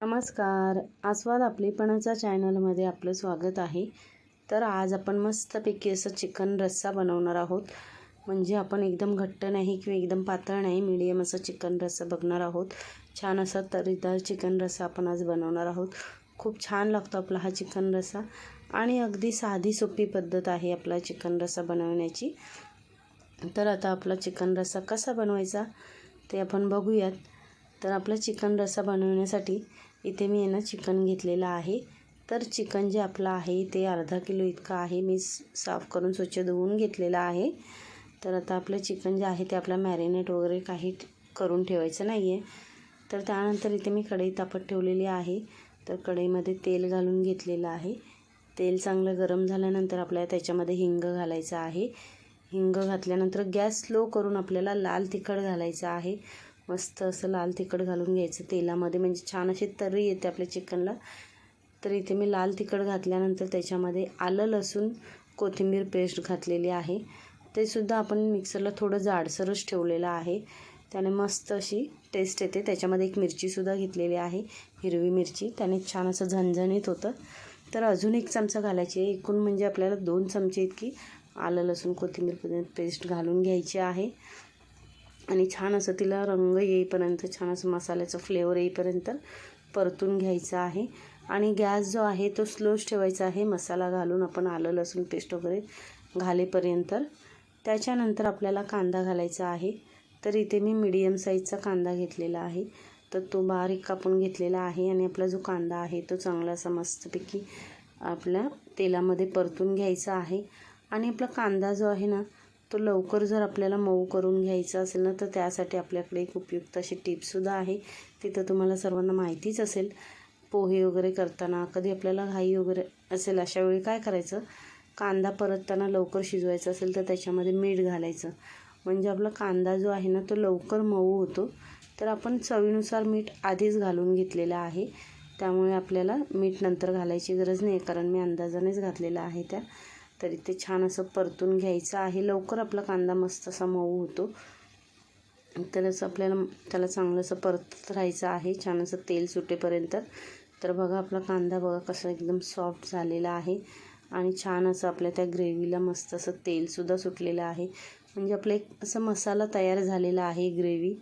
नमस्कार. आस्वाद आपलेपणाचा चॅनलमध्ये आपलं स्वागत आहे. तर आज आपण मस्तपैकी असं चिकन रस्सा बनवणार आहोत. म्हणजे आपण एकदम घट्ट नाही किंवा एकदम पातळ नाही मिडियम असं चिकन रस्सा बघणार आहोत. छान असा तरीदार चिकन रस्सा आपण आज बनवणार आहोत. खूप छान लागतो आपला हा चिकन रस्सा. आणि अगदी साधी सोपी पद्धत आहे आपला चिकन रस्सा बनवण्याची. तर आता आपला चिकन रस्सा कसा बनवायचा ते आपण बघूयात. तर आपला चिकन रस्सा बनवण्यासाठी इथे मी आहे ना चिकन घेतलेलं आहे. तर चिकन जे आपलं आहे ते अर्धा किलो इतकं आहे. मी साफ करून स्वच्छ धुवून घेतलेलं आहे. तर आता आपलं चिकन जे आहे ते आपला मॅरिनेट वगैरे काही करून ठेवायचं नाही आहे तर त्यानंतर इथे मी कढई तापत ठेवलेली आहे. तर कढईमध्ये तेल घालून घेतलेलं आहे. तेल चांगलं गरम झाल्यानंतर आपल्याला त्याच्यामध्ये हिंग घालायचं आहे. हिंग घातल्यानंतर गॅस स्लो करून आपल्याला लाल तिखट घालायचं आहे. मस्त असं लाल तिखट घालून घ्यायचं तेलामध्ये. म्हणजे छान अशी तर्री येते आपल्या चिकनला. तर इथे मी लाल तिखट घातल्यानंतर त्याच्यामध्ये आलं लसूण कोथिंबीर पेस्ट घातलेली आहे. ते सुद्धा आपण मिक्सरला थोडं जाडसरच ठेवलेलं आहे. त्याने मस्त अशी टेस्ट येते. त्याच्यामध्ये एक मिरचीसुद्धा घेतलेली आहे हिरवी मिरची. त्याने छान असं झणझणीत होतं. तर अजून एक चमचा घालायची आहे. एकूण म्हणजे आपल्याला दोन चमचे इतकी आलं लसूण कोथिंबीर पेस्ट घालून घ्यायची आहे. आणि छान असं तिला रंग येईपर्यंत छान असं मसाल्याचं फ्लेवर येईपर्यंत परतून घ्यायचं आहे. आणि गॅस जो आहे तो स्लोच ठेवायचा आहे. मसाला घालून आपण आलं लसूण पेस्ट वगैरे घालेपर्यंत. त्याच्यानंतर आपल्याला कांदा घालायचा आहे. तर इथे मी मीडियम साईजचा कांदा घेतलेला आहे. तर तो बारीक कापून घेतलेला आहे आणि आपला जो कांदा आहे तो चांगला असा मस्तपैकी आपल्या तेलामध्ये परतून घ्यायचा आहे. आणि आपला कांदा जो आहे ना तो लवकर जर आपल्याला मऊ करून घ्यायचा असेल ना तर त्यासाठी आपल्याकडे एक उपयुक्त अशी टिपसुद्धा आहे. तिथं तुम्हाला सर्वांना माहितीच असेल पोहे वगैरे करताना कधी आपल्याला घाई वगैरे असेल अशा वेळी काय करायचं? कांदा परतताना लवकर शिजवायचं असेल तर त्याच्यामध्ये मीठ घालायचं. म्हणजे आपला कांदा जो आहे ना तो लवकर मऊ होतो. तर आपण चवीनुसार मीठ आधीच घालून घेतलेलं आहे. त्यामुळे आपल्याला मीठ नंतर घालायची गरज नाही कारण मी अंदाजानेच घातलेलं आहे त्या. तरी ते छान असं परतून घ्यायचं आहे. लवकर आपला कांदा मस्त असा मऊ होतो. तर असं आपल्याला त्याला चांगलं असं परतत राहायचं आहे. छान असं तेल सुटेपर्यंत. तर बघा आपला कांदा बघा कसा एकदम सॉफ्ट झालेला आहे. आणि छान असं आपल्या त्या ग्रेव्हीला मस्त असं तेलसुद्धा सुटलेलं आहे. म्हणजे आपलं एक असं मसाला तयार झालेला आहे ग्रेव्ही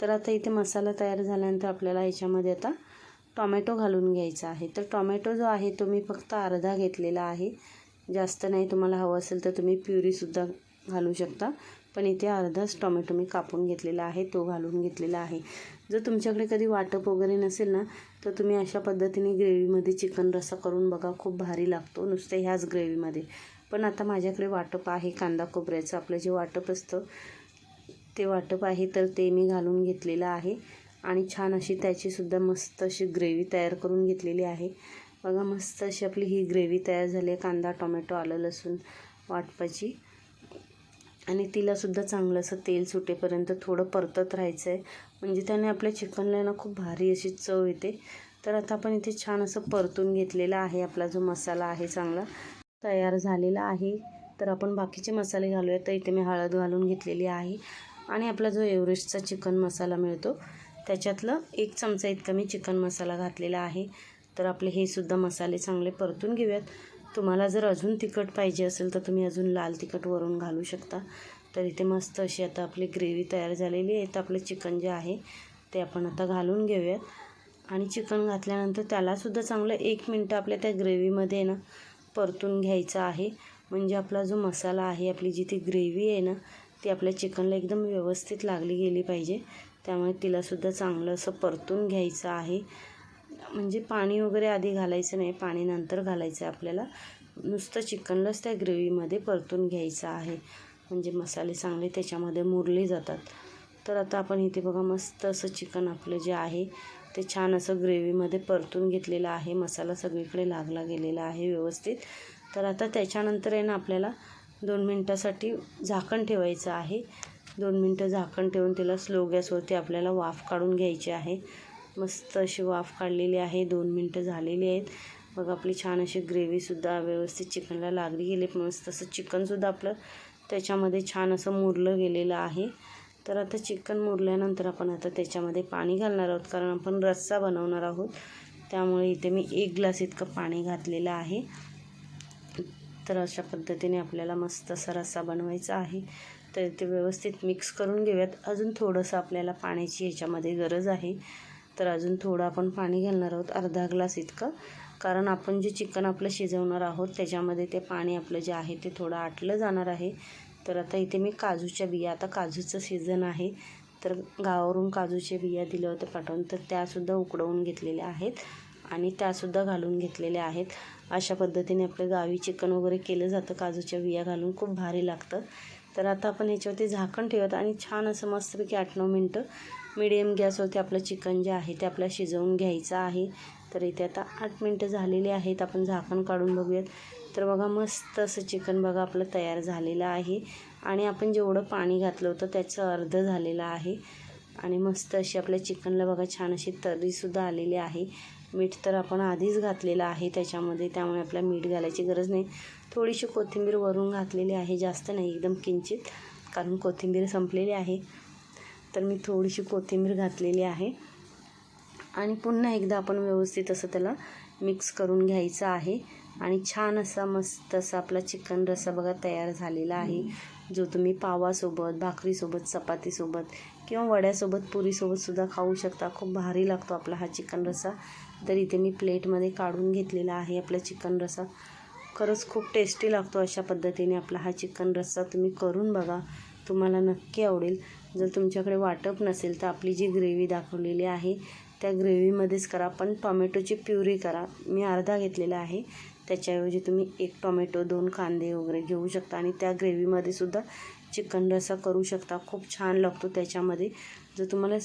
तर आता इथे मसाला तयार झाल्यानंतर आपल्याला याच्यामध्ये आता टॉमॅटो घालून घ्यायचा आहे. तर टॉमॅटो जो आहे तो मी फक्त अर्धा घेतलेला आहे. जास्त नाही तुम्हाला हवं असेल तर तुम्ही प्युरीसुद्धा घालू शकता. पण इथे अर्धाच टोमॅटो मी कापून घेतलेला आहे तो घालून घेतलेला आहे. जर तुमच्याकडे कधी वाटप वगैरे नसेल ना तर तुम्ही अशा पद्धतीने ग्रेव्हीमध्ये चिकन रस्सा करून बघा खूप भारी लागतो नुसतं ह्याच ग्रेव्हीमध्ये. पण आता माझ्याकडे वाटप आहे कांदा खोबऱ्याचं. आपलं जे वाटप असतं ते वाटप आहे तर ते मी घालून घेतलेलं आहे. आणि छान अशी त्याचीसुद्धा मस्त अशी ग्रेव्ही तयार करून घेतलेली आहे. बघा मस्त अशी आपली ही ग्रेव्ही तयार झाली आहे. कांदा टोमॅटो आलं लसूण वाटपाची. आणि तिलासुद्धा चांगलं असं तेल सुटेपर्यंत थोडं परतत राहायचं आहे म्हणजे त्याने आपल्या चिकनला ना खूप भारी अशी चव येते. तर आता आपण इथे छान असं परतून घेतलेला आहे. आपला जो मसाला आहे चांगला तयार झालेला आहे. तर आपण बाकीचे मसाले घालूया तर इथे मी हळद घालून घेतलेली आहे. आणि आपला जो एव्हरेस्टचा चिकन मसाला मिळतो त्याच्यातलं एक चमचा इतका मी चिकन मसाला घातलेला आहे. तर आपले हे सुद्धा मसाले चांगले परतून घेऊयात. तुम्हाला जर अजून तिखट पाहिजे असेल तर तुम्ही अजून लाल तिखट वरून घालू शकता. तर इथे मस्त अशी आता आपली ग्रेव्ही तयार झालेली आहे. तर आपलं चिकन जे आहे ते आपण आता घालून घेऊयात. आणि चिकन घातल्यानंतर त्यालासुद्धा चांगलं एक मिनटं आपल्या त्या ग्रेव्हीमध्ये ना परतून घ्यायचं आहे. म्हणजे आपला जो मसाला आहे आपली जी ती ग्रेव्ही आहे ना ती आपल्या चिकनला एकदम व्यवस्थित लागली गेली पाहिजे. त्यामुळे तिलासुद्धा चांगलं असं परतून घ्यायचं आहे. म्हणजे पाणी वगैरे आधी घालायचं नाही पाणी नंतर घालायचं आहे आपल्याला. नुसतं चिकनलाच त्या ग्रेव्हीमध्ये परतून घ्यायचं आहे. म्हणजे मसाले चांगले त्याच्यामध्ये मुरले जातात. तर आता आपण इथे बघा मस्त असं चिकन आपलं जे आहे ते छान असं ग्रेव्हीमध्ये परतून घेतलेलं आहे. मसाला सगळीकडे लागला गेलेला आहे व्यवस्थित. तर आता त्याच्यानंतर आहे ना आपल्याला दोन मिनटासाठी झाकण ठेवायचं आहे. दोन मिनटं झाकण ठेवून तिला स्लो गॅसवरती आपल्याला वाफ काढून घ्यायची आहे. मस्त अशी वाफ काढलेली आहे. दोन मिनटं झालेली आहेत. मग आपली छान अशी ग्रेव्हीसुद्धा व्यवस्थित चिकनला लागली. गेली मस्त असं चिकनसुद्धा आपलं त्याच्यामध्ये छान असं मुरलं गेलेलं आहे. तर आता चिकन मुरल्यानंतर आपण आता त्याच्यामध्ये पाणी घालणार आहोत. कारण आपण रस्सा बनवणार आहोत. त्यामुळे इथे मी एक ग्लास इतकं पाणी घातलेलं आहे. तर अशा पद्धतीने आपल्याला मस्त असा रस्सा बनवायचा आहे. तर ते व्यवस्थित मिक्स करून घेऊयात. अजून थोडंसं आपल्याला पाण्याची ह्याच्यामध्ये गरज आहे. तर अजून थोडं आपण पाणी घालणार आहोत अर्धा ग्लास इतकं. कारण आपण जे चिकन आपलं शिजवणार आहोत त्याच्यामध्ये ते पाणी आपलं जे आहे ते थोडं आटलं जाणार आहे. तर आता इथे मी काजूच्या बिया आता काजूचं सीझन आहे. तर गावावरून काजूच्या बिया दिल्या होत्या पाठवून तर त्यासुद्धा उकडवून घेतलेल्या आहेत आणि त्यासुद्धा घालून घेतलेल्या आहेत. अशा पद्धतीने आपलं गावी चिकन वगैरे केलं जातं काजूच्या बिया घालून खूप भारी लागतं. तर आता आपण ह्याच्यावरती झाकण ठेवत आणि छान असं मस्तपैकी आठ नऊ मिनटं मिडियम गॅसवरती आपलं चिकन जे आहे ते आपल्याला शिजवून घ्यायचं आहे. तर इथे आता आठ मिनटं झालेली आहेत. आपण झाकण काढून बघूयात. तर बघा मस्त असं चिकन बघा आपलं तयार झालेलं आहे. आणि आपण जेवढं पाणी घातलं होतं त्याचं अर्ध झालेलं आहे. आणि मस्त अशी आपल्या चिकनला बघा छान अशी तर्रीसुद्धा आलेली आहे. मीठ तर आपण आधीच घातलेलं आहे त्याच्यामध्ये त्यामुळे आपल्याला मीठ घालायची गरज नाही. थोडीशी कोथिंबीर वरून घातलेली आहे जास्त नाही एकदम किंचित कारण कोथिंबीर संपलेली आहे. तर मी थोडीशी कोथिंबीर घातलेली आहे. आणि पुन्हा एकदा आपण व्यवस्थित असं त्याला मिक्स करून घ्यायचं आहे. आणि छान असा मस्त असा आपला चिकन रस्सा बघा तयार झालेला आहे. जो तुम्ही पावासोबत भाकरीसोबत चपातीसोबत किंवा वड्यासोबत पुरीसोबतसुद्धा खाऊ शकता. खूप भारी लागतो आपला हा चिकन रस्सा. तर इथे मी प्लेटमध्ये काढून घेतलेला आहे आपला चिकन रस्सा. खरंच खूप टेस्टी लागतो अशा पद्धतीने आपला हा चिकन रस्सा तुम्ही करून बघा. तुम्हाला नक्की आवडेल. जर तुमच्याकडे वाटप नसेल तर आपली जी ग्रेव्ही दाखवलेली आहे त्या ग्रेव्हीमध्येच करा. पण टॉमॅटोची प्युरी करा. मी अर्धा घेतलेला आहे. त्याच्याऐवजी तुम्ही एक टॉमॅटो दोन कांदे वगैरे घेऊ शकता आणि त्या ग्रेव्हीमध्ये सुद्धा चिकन रस्सा करू शकता. खूप छान लागतो त्याच्यामध्ये. जर तुम्हाला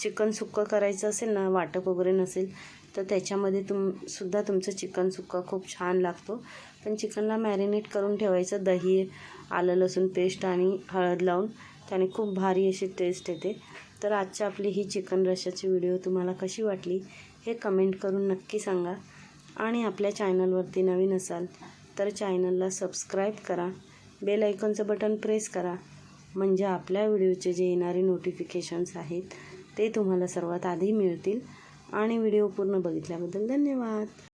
चिकन सुक्कं करायचं असेल ना वाटप वगैरे नसेल तर त्याच्यामध्ये तुम सुद्धा तुमचं चिकन सुक्का खूप छान लागतो. पण चिकनला मॅरिनेट करून ठेवायचं दही आलं लसूण पेस्ट आणि हळद लावून. त्याने खूप भारी अशी टेस्ट येते. तर आजच्या आपली ही चिकन रशाची व्हिडिओ तुम्हाला कशी वाटली हे कमेंट करून नक्की सांगा. आणि आपल्या चॅनलवरती नवीन असाल तर चॅनलला सबस्क्राईब करा. बेल आयकॉनचं बटन प्रेस करा. म्हणजे आपल्या व्हिडिओचे जे येणारे नोटिफिकेशन्स आहेत ते तुम्हाला सर्वात आधी मिळतील आणि व्हिडिओ पूर्ण बघितल्याबद्दल धन्यवाद.